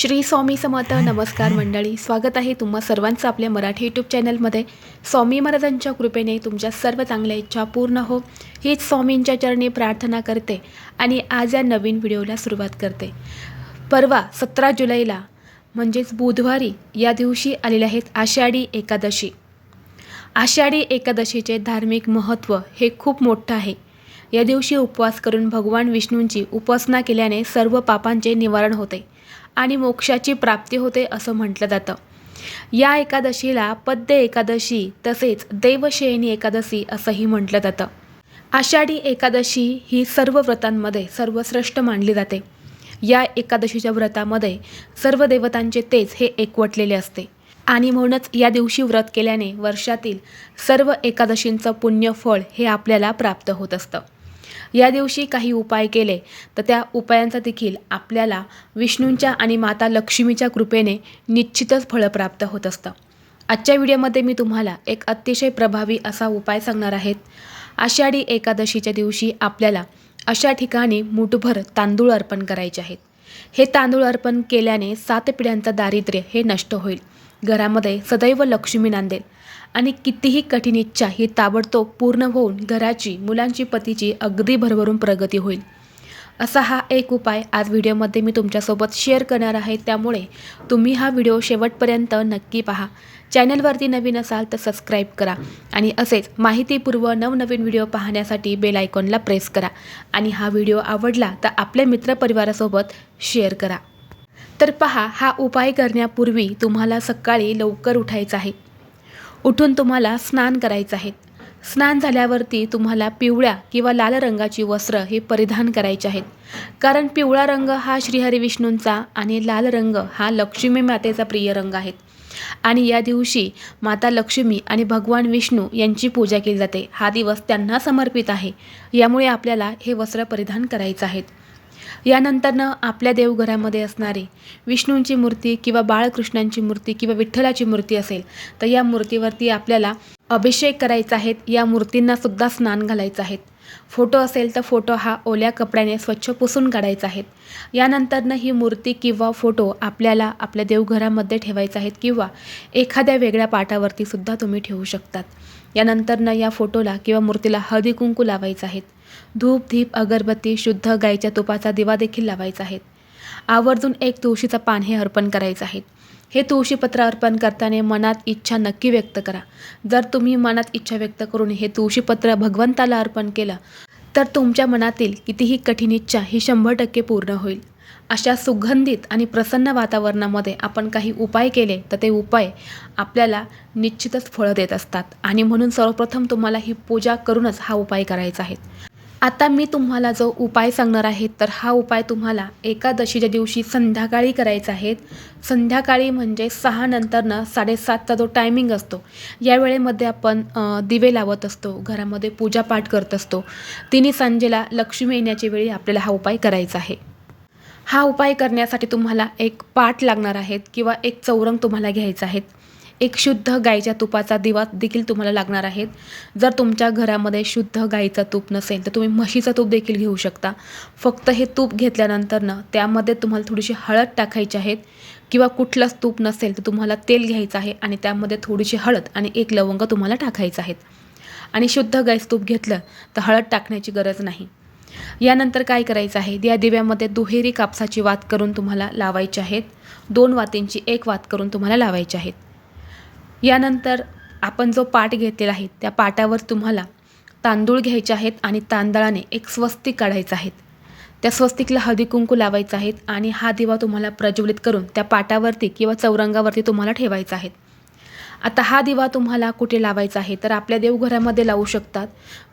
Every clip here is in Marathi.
श्री स्वामी समर्थ नमस्कार मंडळी. स्वागत आहे तुम्हा सर्वांचं आपल्या मराठी यूट्यूब चॅनलमध्ये स्वामी महाराजांच्या कृपेने तुमच्या सर्व चांगल्या इच्छा पूर्ण हो. हीच स्वामींच्या चरणी प्रार्थना करते आणि आज या नवीन व्हिडिओला सुरुवात करते. परवा सतरा जुलैला म्हणजेच बुधवारी या दिवशी आलेले आहेत आषाढी एकादशी. आषाढी एकादशीचे धार्मिक महत्त्व हे खूप मोठं आहे. या दिवशी उपवास करून भगवान विष्णूंची उपासना केल्याने सर्व पापांचे निवारण होते. आणि मोक्षाची प्राप्ती होते असं म्हटलं जातं. या एकादशीला पद्य एकादशी तसेच देवशयनी एकादशी असंही म्हटलं जातं. आषाढी एकादशी ही सर्व व्रतांमध्ये सर्वश्रेष्ठ मानली जाते. या एकादशीच्या व्रतामध्ये सर्व देवतांचे तेज हे एकवटलेले असते. आणि म्हणूनच या दिवशी व्रत केल्याने वर्षातील सर्व एकादशींचं पुण्यफळ हे आपल्याला प्राप्त होत असतं. या दिवशी काही उपाय केले तर त्या उपायांचा देखील आपल्याला विष्णूंच्या आणि माता लक्ष्मीच्या कृपेने निश्चितच फळं प्राप्त होत असतं. आजच्या व्हिडिओमध्ये मी तुम्हाला एक अतिशय प्रभावी असा उपाय सांगणार आहेत आषाढी एकादशीच्या दिवशी आपल्याला अशा ठिकाणी मुठभर तांदूळ अर्पण करायचे आहेत. हे तांदूळ अर्पण केल्याने सात पिढ्यांचं दारिद्र्य हे नष्ट होईल. घरामध्ये सदैव लक्ष्मी नांदेल. आणि कितीही कठीण इच्छा ही ताबडतोब पूर्ण होऊन घराची मुलांची पतीची अगदी भरभरून प्रगती होईल. असा हा एक उपाय आज व्हिडिओमध्ये मी तुमच्यासोबत शेअर करणार आहे. त्यामुळे तुम्ही हा व्हिडिओ शेवटपर्यंत नक्की पहा. चॅनलवरती नवीन असाल तर सबस्क्राईब करा आणि असेच माहितीपूर्व नवनवीन व्हिडिओ पाहण्यासाठी बेल आयकॉनला प्रेस करा आणि हा व्हिडिओ आवडला तर आपल्या मित्रपरिवारासोबत शेअर करा. तर पहा हा उपाय करण्यापूर्वी तुम्हाला सकाळी लवकर उठायचं आहे. उठून तुम्हाला स्नान करायचं आहे. स्नान झाल्यावरती तुम्हाला पिवळ्या किंवा लाल रंगाची वस्त्र हे परिधान करायचे आहेत. कारण पिवळा रंग हा श्रीहरिविष्णूंचा आणि लाल रंग हा लक्ष्मी मातेचा प्रिय रंग आहे. आणि या दिवशी माता लक्ष्मी आणि भगवान विष्णू यांची पूजा केली जाते. हा दिवस त्यांना समर्पित आहे. यामुळे आपल्याला हे वस्त्र परिधान करायचं आहेत यानंतरनं आपल्या देवघरामध्ये असणारी विष्णूंची मूर्ती किंवा बाळकृष्णांची मूर्ती किंवा विठ्ठलाची मूर्ती असेल तर या मूर्तीवरती आपल्याला अभिषेक करायचा आहेत या मूर्तींना सुद्धा स्नान घालायचं आहेत फोटो असेल तर फोटो हा ओल्या कपड्याने स्वच्छ पुसून काढायचा आहे. यानंतरनं ही मूर्ती किंवा फोटो आपल्याला आपल्या देवघरामध्ये ठेवायचा आहेत किंवा एखाद्या वेगळ्या पाटावरती सुद्धा तुम्ही ठेवू शकतात. यानंतरनं या फोटोला किंवा मूर्तीला हळदी कुंकू लावायचं आहेत. धूप धीप अगरबत्ती शुद्ध गाईच्या तुपाचा दिवा देखील लावायचा आहे आवर्जून एक तुळशीचं पान हे अर्पण करायचं आहे. हे तुळशीपत्र अर्पण करताना मनात इच्छा नक्की व्यक्त करा. जर तुम्ही मनात इच्छा व्यक्त करून हे तुळशीपत्र भगवंताला अर्पण केलं तर तुमच्या मनातील कितीही कठीण इच्छा ही शंभर टक्के पूर्ण होईल. अशा सुगंधित आणि प्रसन्न वातावरणामध्ये आपण काही उपाय केले तर ते उपाय आपल्याला निश्चितच फळं देत असतात. आणि म्हणून सर्वप्रथम तुम्हाला ही पूजा करूनच हा उपाय करायचा आहे. आता मी तुम्हाला जो उपाय सांगणार आहे तर हा उपाय तुम्हाला एकादशीच्या दिवशी संध्याकाळी करायचा आहे. संध्याकाळी म्हणजे सहा नंतरनं साडेसातचा जो टायमिंग असतो या वेळेमध्ये आपण दिवे लावत असतो घरामध्ये पूजापाठ करत असतो. तिन्ही संजेला लक्ष्मी येण्याच्या वेळी आपल्याला हा उपाय करायचा आहे. हा उपाय करण्यासाठी तुम्हाला एक पाट लागणार आहेत किंवा एक चौरंग तुम्हाला घ्यायचा आहे एक शुद्ध गाईच्या तुपाचा दिवा देखील तुम्हाला लागणार आहेत. जर तुमच्या घरामध्ये शुद्ध गाईचं तूप नसेल तर तुम्ही म्हशीचं तूप देखील घेऊ शकता. फक्त हे तूप घेतल्यानंतरनं त्यामध्ये तुम्हाला थोडीशी हळद टाकायची आहेत किंवा कुठलंच तूप नसेल तर तुम्हाला तेल घ्यायचं आहे आणि त्यामध्ये थोडीशी हळद आणि एक लवंग तुम्हाला टाकायचं आहेत. आणि शुद्ध गाईचं तूप घेतलं तर हळद टाकण्याची गरज नाही. यानंतर काय करायचं आहे? या दिव्यामध्ये दुहेरी कापसाची वात करून तुम्हाला लावायची आहेत. दोन वातींची एक वात करून तुम्हाला लावायची आहेत. यानंतर आपण जो पाट घेतलेला आहे त्या पाटावर तुम्हाला तांदूळ घ्यायचे आहेत आणि तांदळाने एक स्वस्तिक काढायचं आहेत. त्या स्वस्तिकला हळदी कुंकू लावायचं आहेत आणि हा दिवा तुम्हाला प्रज्वलित करून त्या पाटावरती किंवा चौरंगावरती तुम्हाला ठेवायचा आहे. आता हा दिवा तुम्हाला कुठे लावायचा आहे? तर आपल्या देवघरामध्ये लावू शकतात.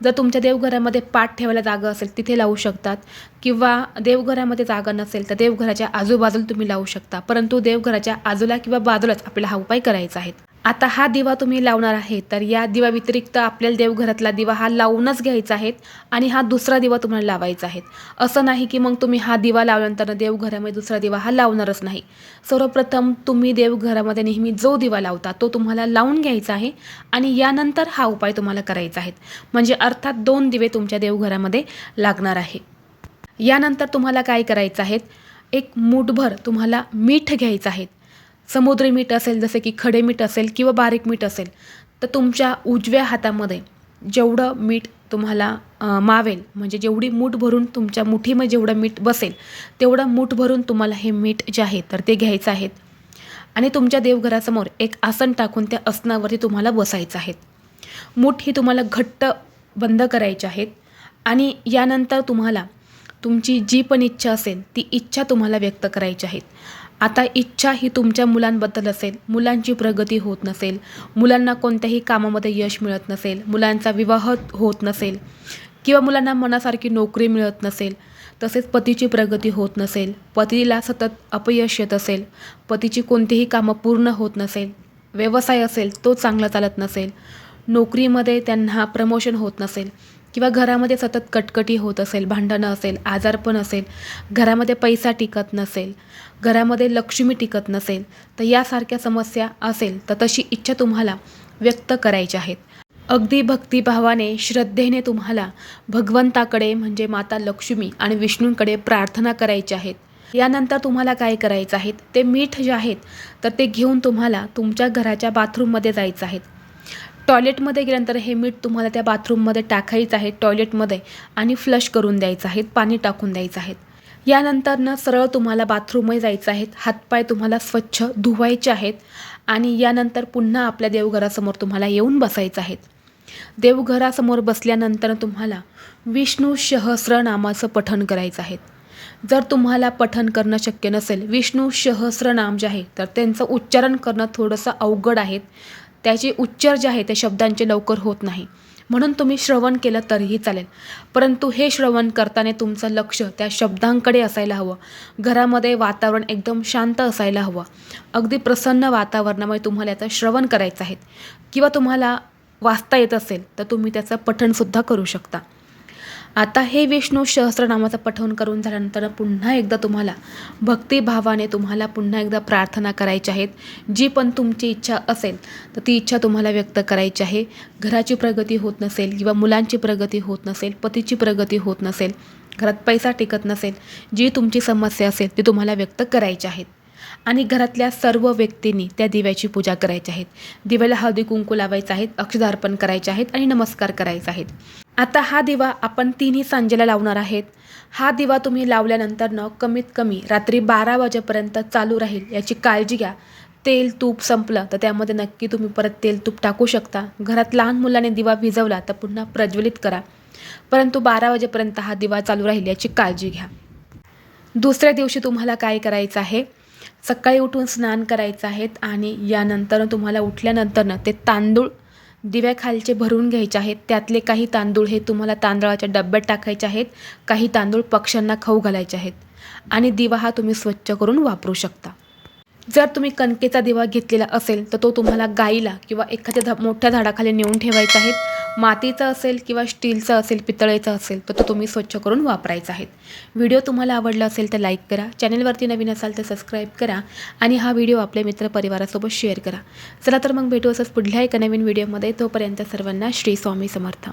जर तुमच्या देवघरामध्ये पाठ ठेवायला जागा असेल तिथे लावू शकतात. किंवा देवघरामध्ये जागा नसेल तर देवघराच्या आजूबाजूला तुम्ही लावू शकता. परंतु देवघराच्या आजूला किंवा बाजूलाच आपल्याला हा उपाय करायचा आहे. आता हा दिवा तुम्ही लावणार आहे तर या दिवा व्यतिरिक्त आपल्याला देवघरातला दिवा हा लावूनच घ्यायचा आहे आणि हा दुसरा दिवा तुम्हाला लावायचा आहे. असं नाही की मग तुम्ही हा दिवा लावल्यानंतर देवघरामध्ये दुसरा दिवा हा लावणारच नाही. सर्वप्रथम तुम्ही देवघरामध्ये नेहमी जो दिवा लावता तो तुम्हाला लावून घ्यायचा आहे आणि यानंतर हा उपाय तुम्हाला करायचा आहे. म्हणजे अर्थात दोन दिवे तुमच्या देवघरामध्ये लागणार आहे. यानंतर तुम्हाला काय करायचं आहे? एक मूठभर तुम्हाला मीठ घ्यायचं आहे. समुद्री मीठ असेल जसे की खडे मीठ असेल किंवा बारीक मीठ असेल तर तुमच्या उजव्या हातामध्ये जेवढं मीठ तुम्हाला मावेल म्हणजे जेवढी मूठ भरून तुमच्या मुठीमध्ये जेवढं मीठ बसेल तेवढं मूठ भरून तुम्हाला हे मीठ जे आहे तर ते घ्यायचं आहेत आणि तुमच्या देवघरासमोर एक आसन टाकून त्या आसनावरती तुम्हाला बसायचं आहे. मूठ ही तुम्हाला घट्ट बंद करायची आहेत आणि यानंतर तुम्हाला तुमची जी पण इच्छा असेल ती इच्छा तुम्हाला व्यक्त करायची आहेत आता इच्छा ही तुमच्या मुलांबद्दल असेल मुलांची प्रगती होत नसेल मुलांना कोणत्याही कामामध्ये यश मिळत नसेल मुलांचा विवाह होत नसेल किंवा मुलांना मनासारखी नोकरी मिळत नसेल तसेच पतीची प्रगती होत नसेल पतीला सतत अपयश येत असेल पतीची कोणतीही कामं पूर्ण होत नसेल व्यवसाय असेल तो चांगला चालत नसेल नोकरीमध्ये त्यांना प्रमोशन होत नसेल किंवा घरामध्ये सतत कटकटी होत असेल भांडणं असेल आजारपण असेल घरामध्ये पैसा टिकत नसेल घरामध्ये लक्ष्मी टिकत नसेल तर यासारख्या समस्या असेल तर तशी इच्छा तुम्हाला व्यक्त करायची आहेत. अगदी भक्तिभावाने श्रद्धेने तुम्हाला भगवंताकडे म्हणजे माता लक्ष्मी आणि विष्णूंकडे प्रार्थना करायची आहेत. यानंतर तुम्हाला काय करायचं आहे? ते मीठ जे आहेत तर ते घेऊन तुम्हाला तुमच्या घराच्या बाथरूममध्ये जायचं आहे. टॉयलेटमध्ये गेल्यानंतर हे मीठ तुम्हाला त्या बाथरूममध्ये टाकायचं आहे टॉयलेटमध्ये आणि फ्लश करून द्यायचं आहे पाणी टाकून द्यायचं आहे. यानंतर सरळ तुम्हाला बाथरूममध्ये जायचं आहेत हातपाय तुम्हाला स्वच्छ धुवायचे आहेत आणि यानंतर पुन्हा आपल्या देवघरासमोर तुम्हाला येऊन बसायचं आहेत देवघरासमोर बसल्यानंतर तुम्हाला विष्णू सहस्रनामाचं पठण करायचं आहे. जर तुम्हाला पठण करणं शक्य नसेल विष्णू सहस्रनाम जे आहे तर त्यांचं उच्चारण करणं थोडंसं अवघड आहे. त्याचे उच्चार जे आहे ते शब्दांचे लवकर होत नाही. म्हणून तुम्ही श्रवण केलं तरीही चालेल. परंतु हे श्रवण करताना तुमचं लक्ष त्या शब्दांकडे असायला हवं. घरामध्ये वातावरण एकदम शांत असायला हवं. अगदी प्रसन्न वातावरणामुळे तुम्हाला याचं श्रवण करायचं आहे. किंवा तुम्हाला वाचता येत असेल तर तुम्ही त्याचं पठणसुद्धा करू शकता. आता हे विष्णू सहस्रनामाचं पठवण करून झाल्यानंतर पुन्हा एकदा तुम्हाला भक्तिभावाने तुम्हाला पुन्हा एकदा प्रार्थना करायची आहेत. जी पण तुमची इच्छा असेल तर ती इच्छा तुम्हाला व्यक्त करायची आहे. घराची प्रगती होत नसेल किंवा मुलांची प्रगती होत नसेल पतीची प्रगती होत नसेल घरात पैसा टिकत नसेल जी तुमची समस्या असेल ती तुम्हाला व्यक्त करायची आहेत. आणि घरातल्या सर्व व्यक्तींनी त्या दिव्याची पूजा करायची आहेत दिव्याला हळदी कुंकू लावायचं आहेत अक्षदार्पण करायचे आहेत आणि नमस्कार करायचे आहेत. आता हा दिवा आपण तिन्ही सांजेला लावणार आहेत. हा दिवा तुम्ही लावल्यानंतर न कमीत कमी रात्री बारा वाजेपर्यंत चालू राहील याची काळजी घ्या. तेल तूप संपलं तर त्यामध्ये नक्की तुम्ही परत तेल तूप टाकू शकता. घरात लहान मुलाने दिवा भिजवला तर पुन्हा प्रज्वलित करा. परंतु बारा वाजेपर्यंत हा दिवा चालू राहील याची काळजी घ्या. दुसऱ्या दिवशी तुम्हाला काय करायचं आहे? सकाळी उठून स्नान करायचं आहेत आणि यानंतर तुम्हाला उठल्यानंतरनं ते तांदूळ दिव्याखालचे भरून घ्यायचे आहेत. त्यातले काही तांदूळ हे तुम्हाला तांदळाच्या डब्यात टाकायचे आहेत. काही तांदूळ पक्ष्यांना खाऊ घालायचे आहेत. आणि दिवा हा तुम्ही स्वच्छ करून वापरू शकता. जर तुम्ही कणकेचा दिवा घेतलेला असेल तर तो तुम्हाला गाईला किंवा एखाद्या झा मोठ्या झाडाखाली नेऊन ठेवायचा आहे. मातीचा असेल किंवा स्टीलचा असेल पितळेचा असेल तर तो तुम्ही स्वच्छ करून वापरायचा आहे. व्हिडिओ तुम्हाला आवडला असेल तर लाईक करा चॅनलवरती नवीन असाल तर सबस्क्राईब करा आणि हा व्हिडिओ आपल्या मित्रपरिवारासोबत शेअर करा. चला तर मग भेटू असंच पुढल्या एका नवीन व्हिडिओमध्ये. तोपर्यंत सर्वांना श्री स्वामी समर्थ.